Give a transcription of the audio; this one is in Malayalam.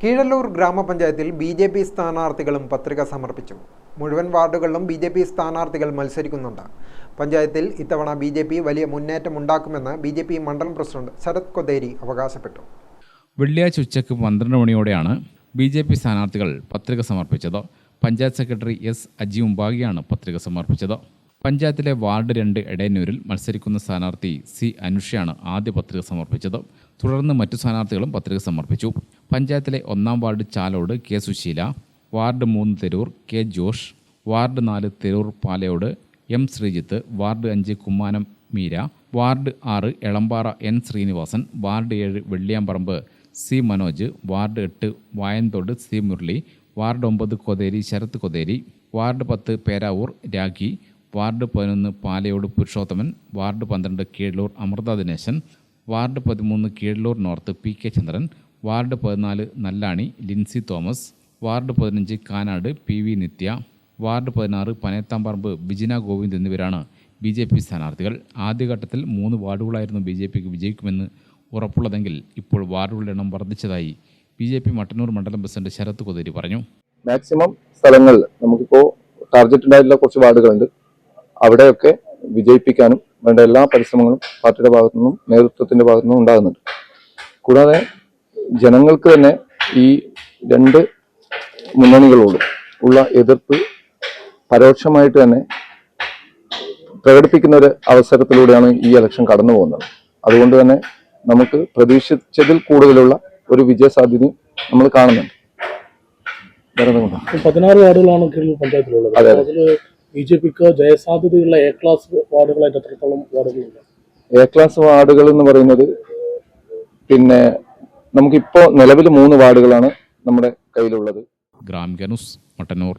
കീഴല്ലൂർ ഗ്രാമപഞ്ചായത്തിൽ ബി ജെ പി സ്ഥാനാർത്ഥികളും പത്രിക സമർപ്പിച്ചു. മുഴുവൻ വാർഡുകളിലും ബി ജെ പി സ്ഥാനാർത്ഥികൾ മത്സരിക്കുന്നുണ്ട്. പഞ്ചായത്തിൽ ഇത്തവണ ബി ജെ പി വലിയ മുന്നേറ്റമുണ്ടാക്കുമെന്ന് ബി ജെ പി മണ്ഡലം പ്രസിഡന്റ് ശരത് കൊതേരി അവകാശപ്പെട്ടു. വെള്ളിയാഴ്ച ഉച്ചയ്ക്ക് പന്ത്രണ്ട് മണിയോടെയാണ് ബി ജെ പി സ്ഥാനാർത്ഥികൾ പത്രിക സമർപ്പിച്ചത്. പഞ്ചായത്ത് സെക്രട്ടറി എസ് അജി ബാഗിയാണ് പത്രിക സമർപ്പിച്ചത്. പഞ്ചായത്തിലെ വാർഡ് രണ്ട് എടയന്നൂരിൽ മത്സരിക്കുന്ന സ്ഥാനാർത്ഥി സി അനുഷയാണ് ആദ്യ പത്രിക സമർപ്പിച്ചത്. തുടർന്ന് മറ്റു സ്ഥാനാർത്ഥികളും പത്രിക സമർപ്പിച്ചു. പഞ്ചായത്തിലെ ഒന്നാം ward Chalode K Susheela ward മൂന്ന് തെരൂർ കെ ജോഷ് വാർഡ് നാല് തെരൂർ പാലയോട് എം ശ്രീജിത്ത് വാർഡ് അഞ്ച് കുമ്മാനം മീര വാർഡ് ആറ് എളമ്പാറ എൻ ശ്രീനിവാസൻ വാർഡ് ഏഴ് വെള്ളിയാമ്പറമ്പ് സി മനോജ് വാർഡ് എട്ട് വായന്തോട് സി മുരളി വാർഡ് ഒമ്പത് കൊതേരി ശരത് കൊതേരി വാർഡ് പത്ത് പേരാവൂർ രാഖി വാർഡ് പതിനൊന്ന് പാലയോട് പുരുഷോത്തമൻ വാർഡ് പന്ത്രണ്ട് കീഴലൂർ അമൃത ദിനേശൻ വാർഡ് പതിമൂന്ന് Keezhallur north P K Chandran ward പതിനാല് നല്ലാണി ലിൻസി തോമസ് വാർഡ് പതിനഞ്ച് Kanad P V Nithya ward പതിനാറ് പനയത്താമ്പറമ്പ് ബിജിന ഗോവിന്ദ് എന്നിവരാണ് ബി ജെ പി സ്ഥാനാർത്ഥികൾ. ആദ്യഘട്ടത്തിൽ മൂന്ന് വാർഡുകളായിരുന്നു ബി ജെ പിക്ക് വിജയിക്കുമെന്ന് ഉറപ്പുള്ളതെങ്കിൽ ഇപ്പോൾ വാർഡുകളുടെ എണ്ണം വർദ്ധിച്ചതായി ബി ജെ പി മട്ടന്നൂർ മണ്ഡലം പ്രസിഡന്റ് ശരത് കൊതിരി പറഞ്ഞു. മാക്സിമം സ്ഥലങ്ങളിൽ നമുക്കിപ്പോൾ ടാർഗറ്റ് ഉണ്ടായിട്ടുള്ള കുറച്ച് വാർഡുകളുണ്ട്. അവിടെയൊക്കെ വിജയിപ്പിക്കാനും വേണ്ട എല്ലാ പരിശ്രമങ്ങളും പാർട്ടിയുടെ ഭാഗത്തു നിന്നും നേതൃത്വത്തിന്റെ ഭാഗത്തു നിന്നും ഉണ്ടാകുന്നുണ്ട് കൂടാതെ ജനങ്ങൾക്ക് തന്നെ ഈ രണ്ട് മുന്നണികളോടും ഉള്ള എതിർപ്പ് പരോക്ഷമായിട്ട് തന്നെ പ്രകടിപ്പിക്കുന്ന ഒരു അവസരത്തിലൂടെയാണ് ഈ ഇലക്ഷൻ കടന്നു പോകുന്നത് അതുകൊണ്ട് തന്നെ നമുക്ക് പ്രതീക്ഷിച്ചതിൽ കൂടുതലുള്ള ഒരു വിജയ സാധ്യതയും നമ്മൾ കാണുന്നുണ്ട്? പതിനാറ് വാർഡുകളാണ് കീഴിൽ പഞ്ചായത്തിലുള്ളത് അതെ, അതെ. അതിൽ ബി ജെ പിക്ക് ജയസാധ്യതയുള്ള എ ക്ലാസ് വാർഡുകളായിട്ട് എത്രത്തോളം വാർഡുകളുണ്ട്? എ ക്ലാസ് വാർഡുകൾ എന്ന് പറയുന്നത് പിന്നെ നമുക്കിപ്പോൾ നിലവിൽ മൂന്ന് വാർഡുകളാണ് നമ്മുടെ കയ്യിലുള്ളത്. ഗ്രാമിക ന്യൂസ് മട്ടന്നൂർ.